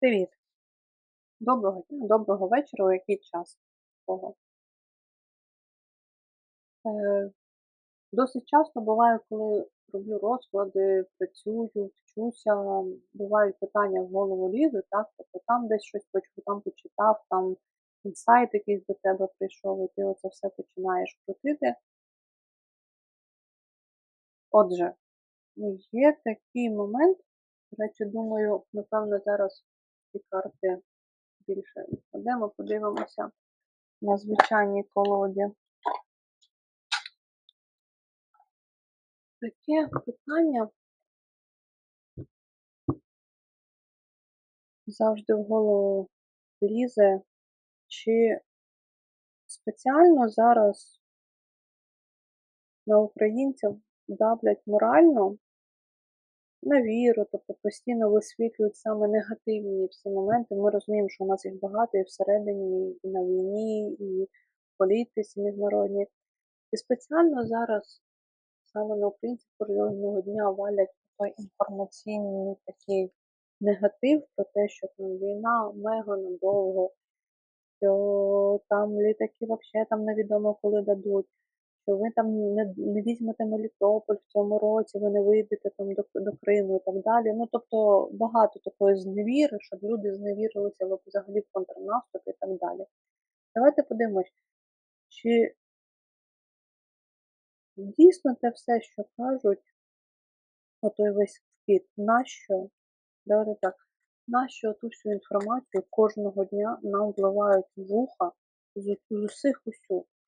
Привіт! Доброго дня, доброго вечора, у який час того. Е, досить часто буває, коли роблю розклади, працюю, вчуся, бувають питання в голову лізуть, так, тобто там десь щось почув, там почитав, там інсайт якийсь до тебе прийшов, і ти оце все починаєш крутити. Отже, є такий момент, до речі, думаю, напевно, зараз ці карти більше відкладемо, подивимося на звичайній колоді. Таке питання завжди в голову лізе, чи спеціально зараз на українців давлять морально на віру, тобто постійно висвітлюють саме негативні всі моменти. Ми розуміємо, що у нас їх багато і всередині, і на війні, і в політиці міжнародній. І спеціально зараз саме на українців кожного дня валять інформаційний такий негатив про те, що там війна мега надовго, що там літаки взагалі там невідомо коли дадуть що ви там не не візьмете Мелітополь в цьому році, ви не вийдете там до до Криму і так далі. Ну тобто багато такої зневіри, щоб люди зневірилися взагалі в контрнаступ і так далі. Давайте подивимось, чи дійсно те все, що кажуть, отой весь вхід, нащо? Давайте так, нащо ту всю інформацію кожного дня нам вливають вуха з, з усіх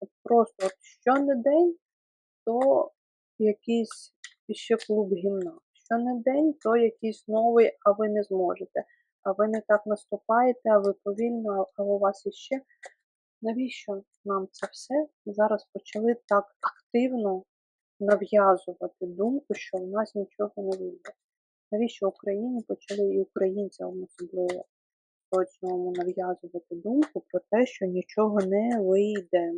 усю. Просто от що не день, то якийсь ще клуб гімна. Що не день, то якийсь новий, а ви не зможете. А ви не так наступаєте, а ви повільно, а у вас іще. Навіщо нам це все зараз почали так активно нав'язувати думку, що в нас нічого не вийде? Навіщо Україні почали і українцям особливо точному нав'язувати думку про те, що нічого не вийде?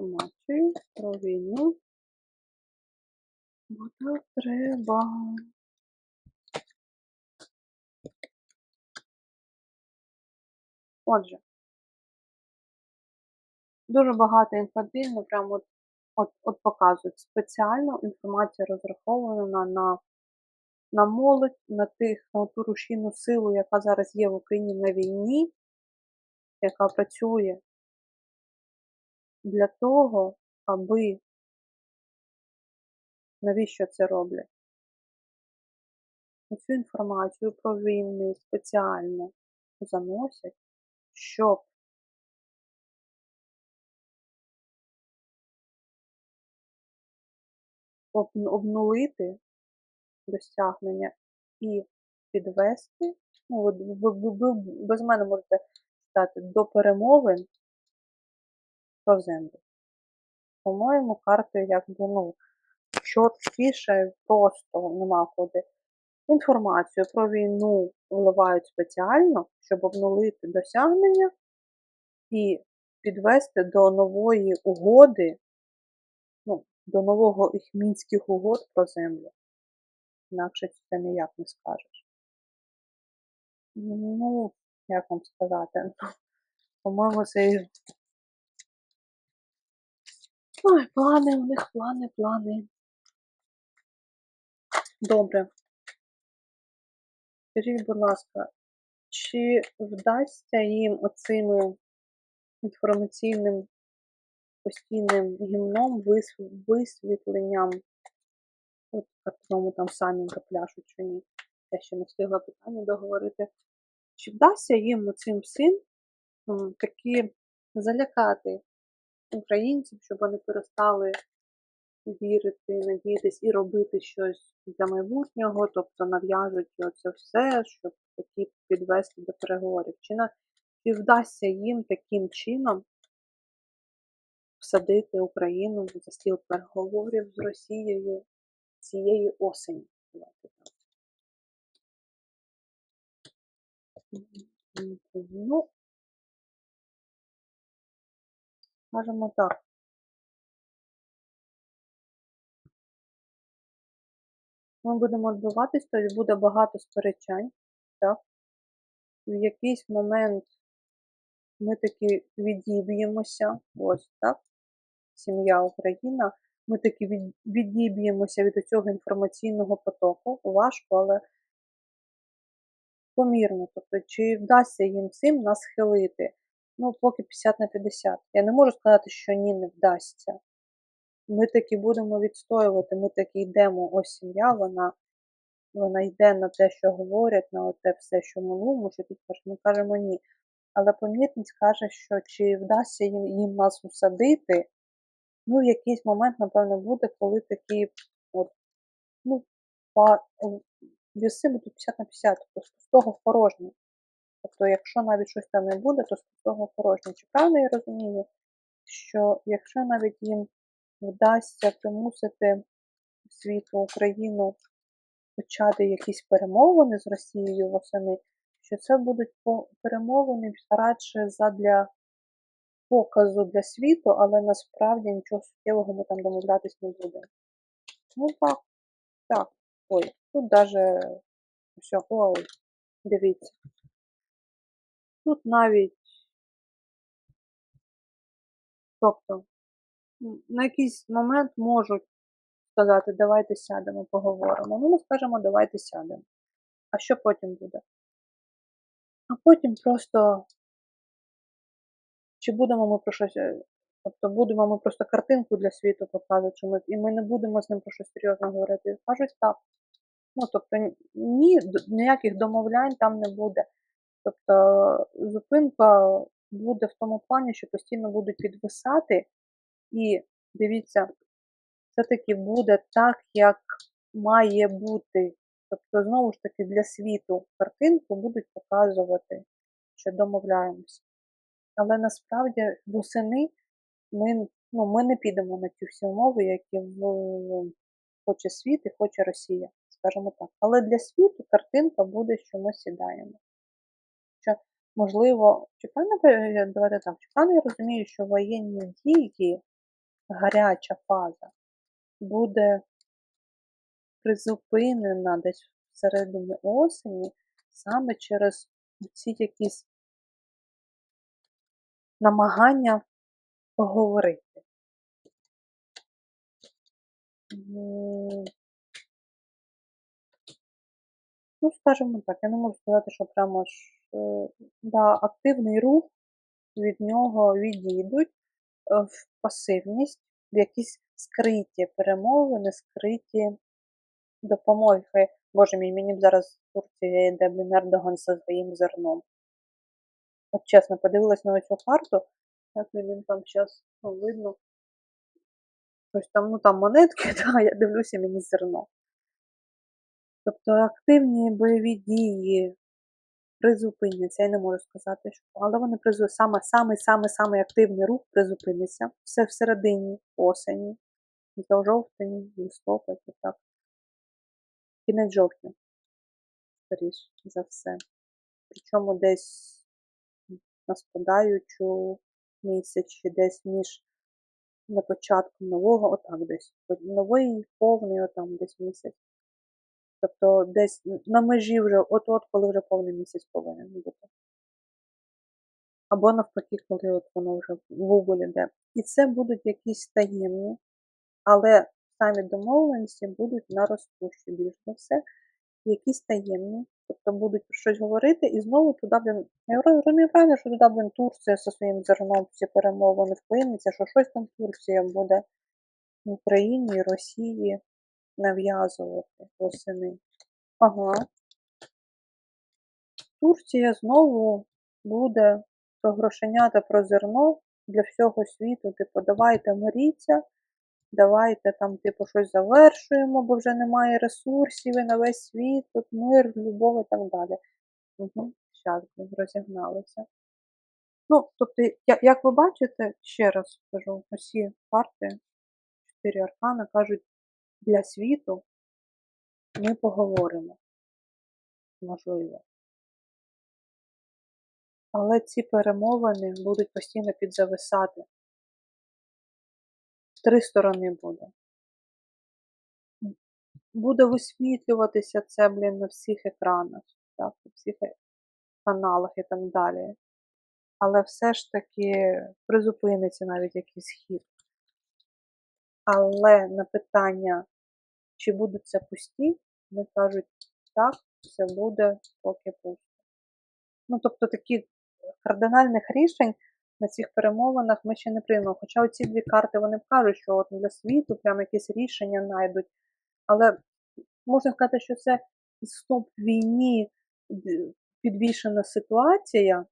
Інформацію про війну, бо так треба. Отже, дуже багато інформаційно, прямо от, от, от показують. Спеціально інформація розрахована на на молодь, на тих, на ту рушійну силу, яка зараз є в Україні на війні, яка працює для того, аби навіщо це роблять? Цю інформацію про війни спеціально заносять, щоб обнулити досягнення і підвести, ну, ви, ви, ви без мене можете стати до перемовин про землю. По-моєму, карти якби, ну, чіткіше просто нема куди. Інформацію про війну вливають спеціально, щоб обнулити досягнення і підвести до нової угоди, ну, до нового їх мінських угод про землю. Інакше це ніяк не скажеш. Ну, як вам сказати? По-моєму, це Ой, плани, у них плани, плани. Добре. Скажіть, будь ласка, чи вдасться їм оцим інформаційним постійним гімном, висвітленням, от картоному там самі пляшуть чи ні? Я ще не встигла питання договорити. Чи вдасться їм оцим всім такі залякати українців, щоб вони перестали вірити, надіятись і робити щось для майбутнього, тобто нав'яжуть це все, щоб такі підвести до переговорів. Чи, на, чи вдасться їм таким чином всадити Україну за стіл переговорів з Росією цієї осені? Ну, Скажемо так. Ми будемо відбиватись, тобто буде багато сперечань, так? В якийсь момент ми таки відіб'ємося, ось так, сім'я Україна, ми таки відіб'ємося від цього інформаційного потоку. Важко, але помірно. Тобто, чи вдасться їм цим нас хилити? Ну, поки 50 на 50. Я не можу сказати, що ні, не вдасться. Ми таки будемо відстоювати, ми таки йдемо. Ось сім'я, вона вона йде на те, що говорять, на те все, що мовимо, що тут ми кажемо ні. Але помітність каже, що чи вдасться їм, їм нас усадити, ну, в якийсь момент, напевно, буде, коли такі от, ну, віси будуть 50 на 50, тобто з того порожні. Тобто, якщо навіть щось там не буде, то того порожнє. Чи правильно я розумію, що якщо навіть їм вдасться примусити світу Україну почати якісь перемовини з Росією восени, що це будуть перемовини радше задля показу для світу, але насправді нічого суттєвого ми там домовлятись не будемо. Ну так, так. Ой, тут даже все, ой, дивіться. Тут навіть, тобто, на якийсь момент можуть сказати, давайте сядемо, поговоримо. Ну, ми скажемо, давайте сядемо. А що потім буде? А потім просто, чи будемо ми про щось, е, тобто будемо ми просто картинку для світу показувати, і ми не будемо з ним про щось серйозно говорити. Кажуть так. Ну, тобто, ні, ніяких домовлянь там не буде. Тобто зупинка буде в тому плані, що постійно будуть підвисати, і дивіться, все-таки буде так, як має бути. Тобто, знову ж таки, для світу картинку будуть показувати, що домовляємося. Але насправді восени ми ну, ми не підемо на ті всі умови, які в, хоче світ і хоче Росія, скажімо так. Але для світу картинка буде, що ми сідаємо. Що, можливо, чи правильно давайте так, чи правильно я розумію, що воєнні дії, гаряча фаза, буде призупинена десь всередині осені саме через ці якісь намагання поговорити. Ну, скажімо так, я не можу сказати, що прямо ж е, да, активний рух від нього відійдуть е, в пасивність, в якісь скриті перемовини, скриті допомоги. Боже мій, мені б зараз Турція йде блін Ердоган зі своїм зерном. От чесно, подивилась на цю карту, як він там зараз видно. Ось там, ну там монетки, да, я дивлюся мені зерно. Тобто активні бойові дії призупиняться, я не можу сказати, що, але вони призупиняться. Саме саме саме саме активний рух призупиниться. Все всередині осені, за жовтень, листопад, так. Кінець жовтня, скоріше за все. Причому десь на спадаючу місяць десь між на початку нового, отак десь. Новий повний, отам десь місяць. Тобто десь на межі вже от-от, коли вже повний місяць повинен бути. Або навпаки, коли от воно вже в убулі йде. І це будуть якісь таємні, але самі домовленості будуть на розпущі, більш за все, якісь таємні, тобто будуть про щось говорити, і знову туди, блін, я розумію правильно, що туди, блін, Турція зі своїм зерном всі перемовини вплинеться, що щось там Турція буде в Україні Росії нав'язувати восени. Ага. Турція знову буде про грошенята про зерно для всього світу, типу, давайте миріться, давайте там, типу, щось завершуємо, бо вже немає ресурсів і на весь світ, тут мир, любов і так далі. Угу. Зараз розігналися. Ну, тобто, як ви бачите, ще раз скажу, усі карти, чотири аркани кажуть, для світу ми поговоримо. Можливо. Але ці перемовини будуть постійно підзависати. Три сторони буде. буде висвітлюватися це, блін, на всіх екранах, так, на всіх е- каналах і так далі. Але все ж таки призупиниться навіть якийсь хід. Але на питання, чи будуть це пусті, вони кажуть, так, це буде поки пусто. Ну, тобто таких кардинальних рішень на цих перемовинах ми ще не приймемо. Хоча оці дві карти вони кажуть, що от для світу прям якісь рішення знайдуть. Але можна сказати, що це стоп війні, підвішена ситуація,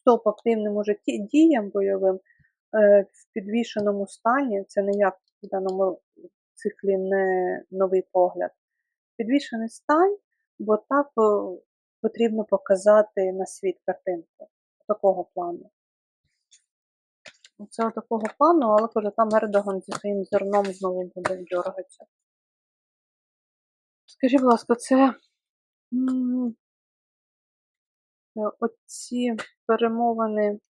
стоп активним уже діям бойовим в підвішеному стані, це ніяк в даному циклі не новий погляд. Підвішений стан, бо так е, потрібно показати на світ картинку такого плану. Це такого плану, але кажу, там Ердоган зі своїм зерном знову буде дергатися. Скажіть, будь ласка, це е, оці перемовини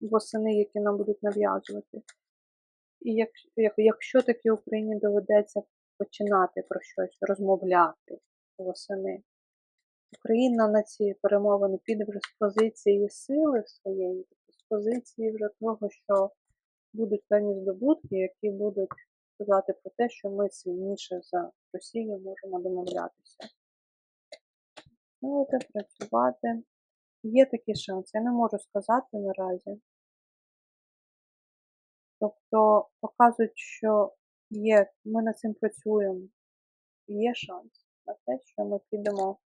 восени, які нам будуть нав'язувати. І як, як, якщо таки Україні доведеться починати про щось розмовляти восени, Україна на ці перемовини піде вже з позиції сили своєї, з позиції вже того, що будуть певні здобутки, які будуть сказати про те, що ми сильніше за Росію можемо домовлятися. Ну, от працювати. Є такий шанс, я не можу сказати наразі. Тобто показують, що є, ми над цим працюємо. Є шанс на те, що ми підемо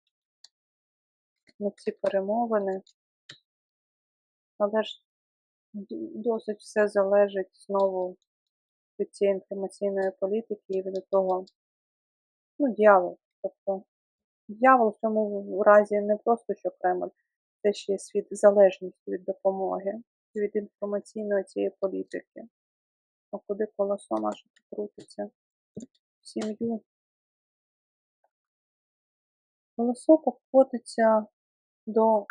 на ці перемовини. Але ж досить все залежить знову від цієї інформаційної політики і від того, ну, дьявол. Тобто дьявол в цьому разі не просто що Кремль, це ще є світ залежності від допомоги, від інформаційної цієї політики. А куди колесо наше покрутиться? В сім'ю. Колесо покотиться до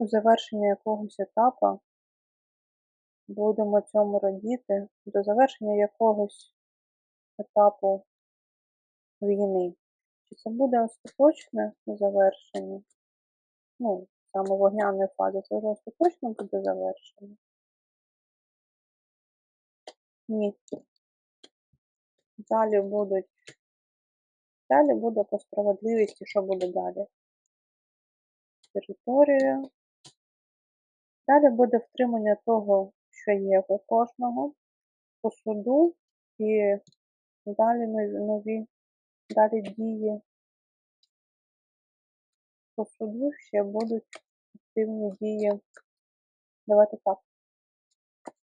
завершення якогось етапу. Будемо цьому радіти до завершення якогось етапу війни. Чи це буде остаточне завершення? Ну, саме вогняної фази, це вже остаточно буде завершення? Ні. Далі будуть. Далі буде по справедливості, що буде далі. Територія. Далі буде втримання того, що є у кожного по суду і далі нові далі дії. По суду ще будуть активні дії. Давайте так.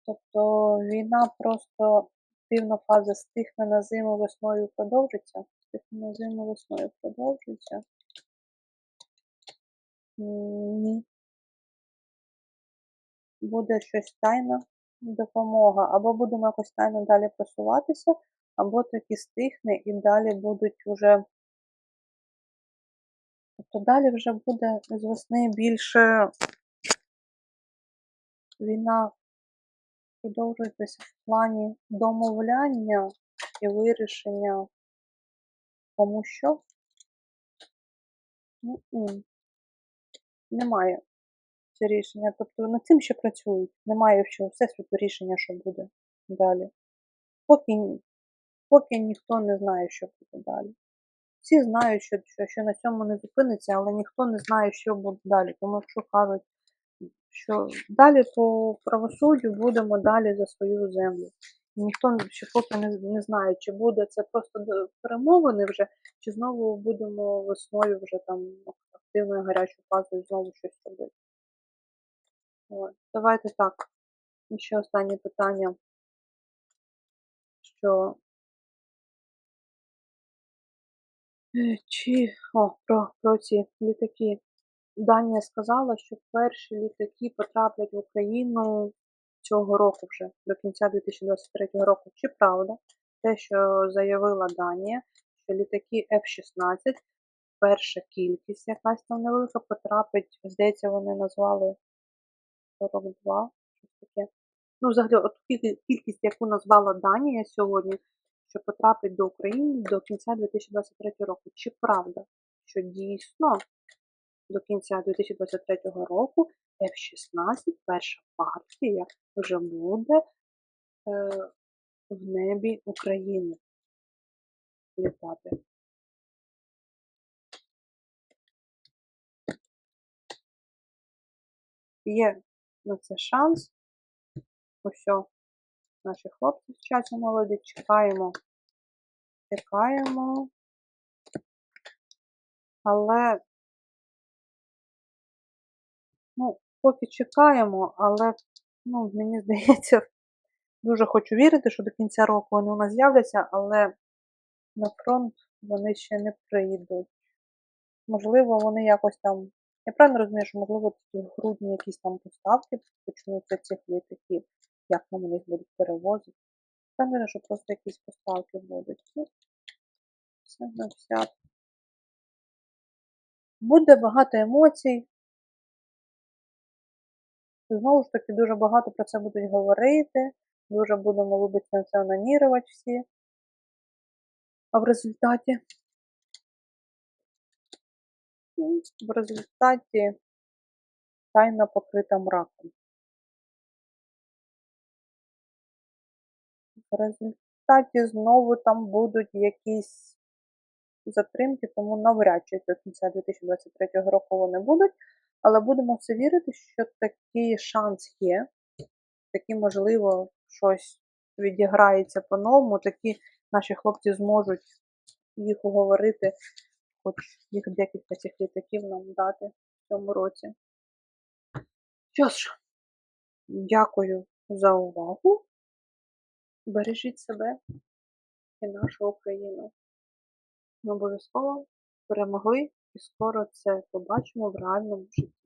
Тобто війна просто активна фаза стихне на зиму весною продовжиться. Стихне на зиму весною продовжиться. Ні. Буде щось тайна допомога. Або будемо якось тайно далі просуватися, або таки стихне і далі будуть уже. Тобто далі вже буде з весни більше війна продовжуватися в плані домовляння і вирішення кому що. М-м. Немає це рішення. Тобто над цим ще працюють. Немає ще всесвіту рішення, що буде далі. Поки, ні- поки ніхто не знає, що буде далі. Всі знають, що, що на цьому не зупиниться, але ніхто не знає, що буде далі. Тому що кажуть, що далі по правосуддю будемо далі за свою землю. Ніхто ще поки не, не знає, чи буде це просто перемовини вже, чи знову будемо весною вже там активною гарячою фазою знову щось робити. От. Давайте так. І ще останнє питання. Що Е, Чи о, про, про ці літаки. Данія сказала, що перші літаки потраплять в Україну цього року вже, до кінця 2023 року. Чи правда? Те, що заявила Данія, що літаки F-16, перша кількість якась там невелика потрапить, здається, вони назвали 42, щось таке. Ну, взагалі, от кількість, яку назвала Данія сьогодні, що потрапить до України до кінця 2023 року. Чи правда, що дійсно до кінця 2023 року F-16, перша партія, вже буде е, в небі України літати? Є на це шанс. Ось о, наші хлопці вчаться молоді, чекаємо. Чекаємо. Але, поки чекаємо, але, ну, мені здається, дуже хочу вірити, що до кінця року вони у нас з'являться, але на фронт вони ще не прийдуть. Можливо, вони якось там. Я правильно розумію, що можливо в грудні якісь там поставки почнуться цих літаків, як нам їх будуть перевозити. Впевнена, що просто якісь поставки будуть. Ну, все на вся. Буде багато емоцій. Знову ж таки, дуже багато про це будуть говорити, дуже будемо любити санкціонувати всі. А в результаті, в результаті тайна покрита мраком. В результаті знову там будуть якісь затримки, тому навряд чи до кінця 2023 року вони будуть. Але будемо все вірити, що такий шанс є, такі, можливо, щось відіграється по-новому, такі наші хлопці зможуть їх уговорити, хоч їх декілька цих літаків нам дати в цьому році. Що ж, дякую за увагу. Бережіть себе і нашу Україну. Ми обов'язково перемогли і скоро це побачимо в реальному житті.